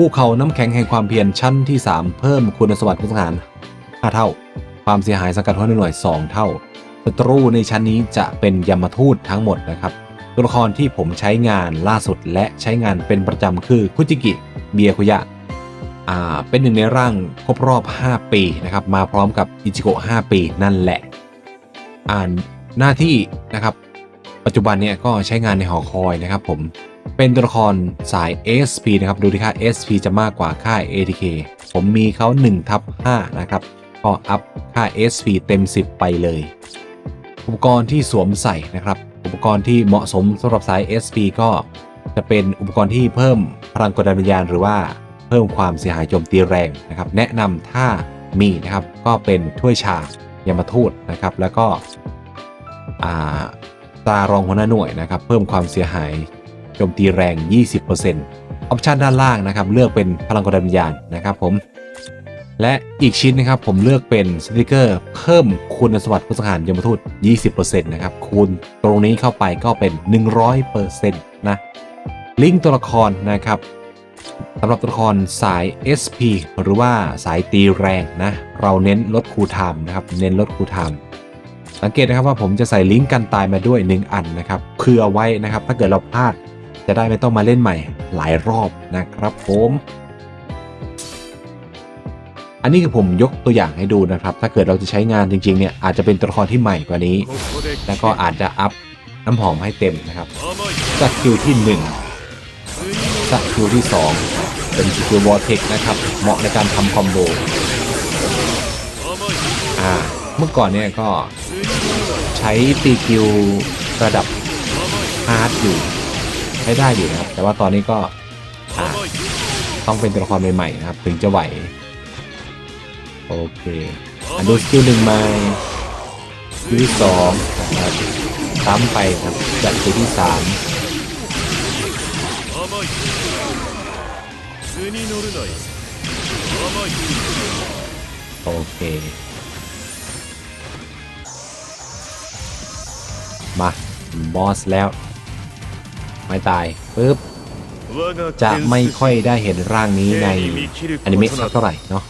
ภูเขาน้ำแข็งแห่งความเพียรชั้นที่ 3 เพิ่มคุณสมบัติพลทหาร 5 เท่า ความเสียหายสังกัดหัวหน่วย 2 เท่าศัตรูในชั้นนี้จะเป็นยมทูตทั้งหมดนะครับ ตัวละครที่ผมใช้งานล่าสุดและใช้งานเป็นประจำคือคุจิกิ เบียคุยะอ่าเป็นหนึ่งในร่างครบรอบ 5 ปีนะครับ มาพร้อมกับอิจิโกะ5ปีนั่นแหละ อ่านหน้าที่นะครับ ปัจจุบันเนี่ยก็ใช้งานในหอคอยนะครับผม เป็นตัวละครสาย SP นะครับ ดูที่ค่า SP จะมากกว่าค่า ATK ผมมีเขา1ทับ5นะครับ ก็อัพค่า SP เต็ม 10 ไปเลย อุปกรณ์ที่สวมใส่นะครับ อุปกรณ์ที่เหมาะสมสำหรับสาย SP ก็จะเป็นอุปกรณ์ที่เพิ่มพลังกดดันวิญญาณหรือว่าเพิ่มความเสียหายโจมตีแรงนะครับ แนะนำถ้ามีนะครับก็เป็นถ้วยชายามาทูตนะครับ แล้วก็อาตารองหัวหน้าหน่วยนะครับ เพิ่มความเสียหาย โจมตีแรง 20%ออปชันด้านล่างนะครับ เลือกเป็นพลังกดดันวิญญาณนะครับผม และอีกชิ้นนะครับผมเลือกเป็นสติกเกอร์เพิ่มคุณสมบัติผู้สังหารยมทูต 20%นะครับ คูณตรงนี้เข้าไปก็เป็น 100%นะลิงก์ตัวละครนะครับสำหรับตัวละครสาย SP หรือว่าสายตีแรงนะ เราเน้นลดคูลไทม์นะครับ เน้นลดคูลไทม์สังเกตนะครับว่าผมจะใส่ลิงก์กันตายมาด้วย 1 อันนะครับเพื่อไว้นะครับ ถ้าเกิดเราพลาด จะได้ไม่ต้องมาเล่นใหม่หลายรอบนะครับผมอันนี้คือผมยกตัวอย่างให้ดูนะครับ ถ้าเกิดเราจะใช้งานจริงๆเนี่ยอาจจะเป็นตัวละครที่ใหม่กว่านี้ แล้วก็อาจจะอัพน้ำหอมให้เต็มนะครับสกิลที่1สกิลที่ 2 เป็นสกิลวอร์เทคนะครับ เหมาะในการทำคอมโบอ่าเมื่อก่อนเนี่ยก็ใช้ตีกิลระดับฮาร์ดอยู่ ช้ได้อยู่นะครับ แต่ว่าตอนนี้ก็ต้องเป็นตัวละครใหม่ๆนะครับ ถึงจะไหว โอเคอันดูสกิลหนึ่งมาสกิลที่สองนะครับซ้ำไปครับจากสกิลที่สามโอเค มา บอสแล้ว ไม่ตายปึ๊บจะไม่ค่อยได้เห็นร่างนี้ในอนิเมะสักเท่าไหร่เนาะ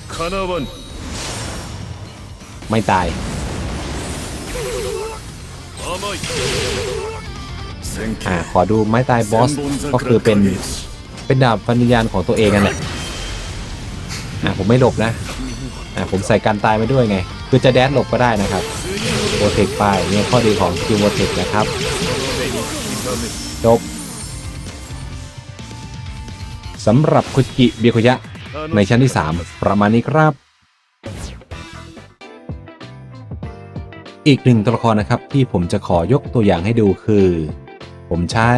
ไม่ตายอ่าขอดูไม้ตายบอสก็คือเป็นเป็นดาบฟันวิญญาณของตัวเองกันแหละอ่าผมไม่หลบนะอ่าผมใส่การตายมาด้วยไง คือจะแดดหลบก็ได้นะครับโวเทคไปเนี่ยข้อดีของสกิลโวเทคนะครับจบ สำหรับคุจิเบียคุยะ ในชั้นที่ 3 ประมาณนี้ครับ อีกหนึ่งตัวละครนะครับที่ผมจะขอยกตัวอย่างให้ดูคือ ผมใช้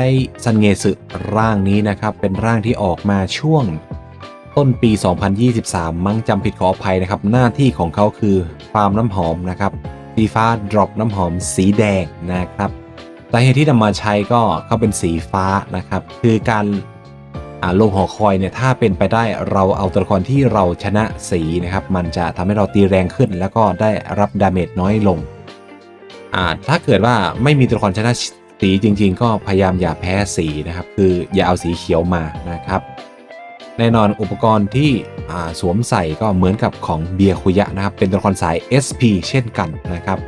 ซันเงสึร่างนี้นะครับ เป็นร่างที่ออกมาช่วงต้นปี 2023 มั้งจำผิดขออภัยนะครับ หน้าที่ของเขาคือฟาร์มน้ำหอมนะครับสีฟ้าดรอปน้ำหอมสีแดงนะครับสาเหตุที่นำมาใช้ก็เขาเป็นสีฟ้านะครับ คือการ ลงหอคอยเนี่ยถ้าเป็นไปได้เราเอาตัวละครที่เราชนะสีนะครับมันจะทำให้เราตีแรงขึ้น แล้วก็ได้รับดาเมจน้อยลงอ่าถ้าเกิดว่าไม่มีตัวละครชนะสีจริง ๆ ก็พยายามอย่าแพ้สีนะครับ คืออย่าเอาสีเขียวมานะครับ แน่นอนอุปกรณ์ที่สวมใส่ก็เหมือนกับของเบียคุยะนะครับ เป็นตัวละครสาย SP เช่นกันนะครับ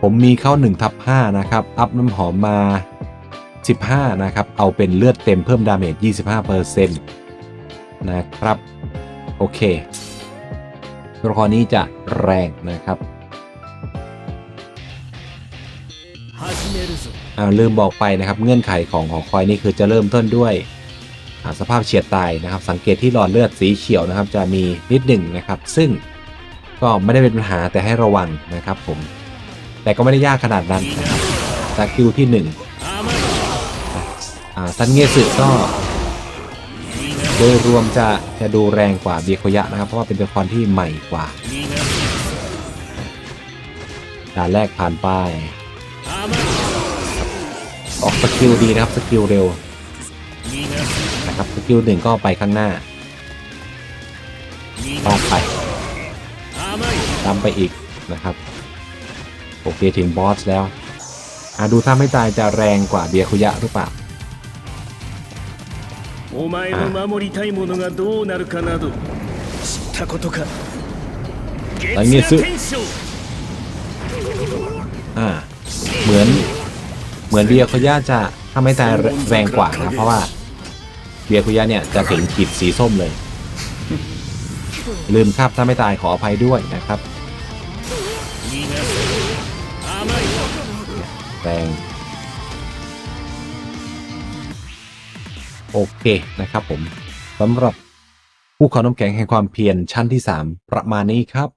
ผมมีเข้า1ทับ5นะครับ อัพน้ำหอมมา 15 นะครับ เอาเป็นเลือดเต็มเพิ่มดาเมจ 25%นะครับ โอเค ตัวละครนี้จะแรงนะครับอ่าลืมบอกไปนะครับ เงื่อนไขของหอคอยนี่คือจะเริ่มต้นด้วยอ่าสภาพเฉียดตายนะครับ สังเกตที่หลอดเลือดสีเขียวนะครับ จะมีนิดหนึ่งนะครับ ซึ่งก็ไม่ได้เป็นปัญหาแต่ให้ระวังนะครับผม แต่ก็ไม่ได้ยากขนาดนั้นนะครับสกิลที่หนึ่งอ่า ซันเงสึก็โดยรวมจะจะดูแรงกว่าเบียโคยะนะครับ เพราะว่าเป็นตัวละครที่ใหม่กว่าด่านแรกผ่านไปออกสกิลดีนะครับสกิลเร็วนะครับสกิลหนึ่งก็ไปข้างหน้าต้องไปตามไปอีกนะครับโอเคถึงบอสแล้วอ่าดูถ้าไม่ตายจะแรงกว่าเบียคุยะหรือเปล่า お前の守りたいものがどうなるかなど知ったことか月来月夜天章 อ่า เหมือน เหมือนเบียร์โคย่าจะถ้าไม่ตายแรงกว่านะ เพราะว่าเบียร์โคย่าเนี่ยจะถึงขีดสีส้มเลย ลืมครับถ้าไม่ตายขออภัยด้วยนะครับ 逃がす甘い แรง โอเคนะครับผมสำหรับผู้ขอน้ำแข็งแห่งความเพียรชั้นที่ 3 ประมาณนี้ครับ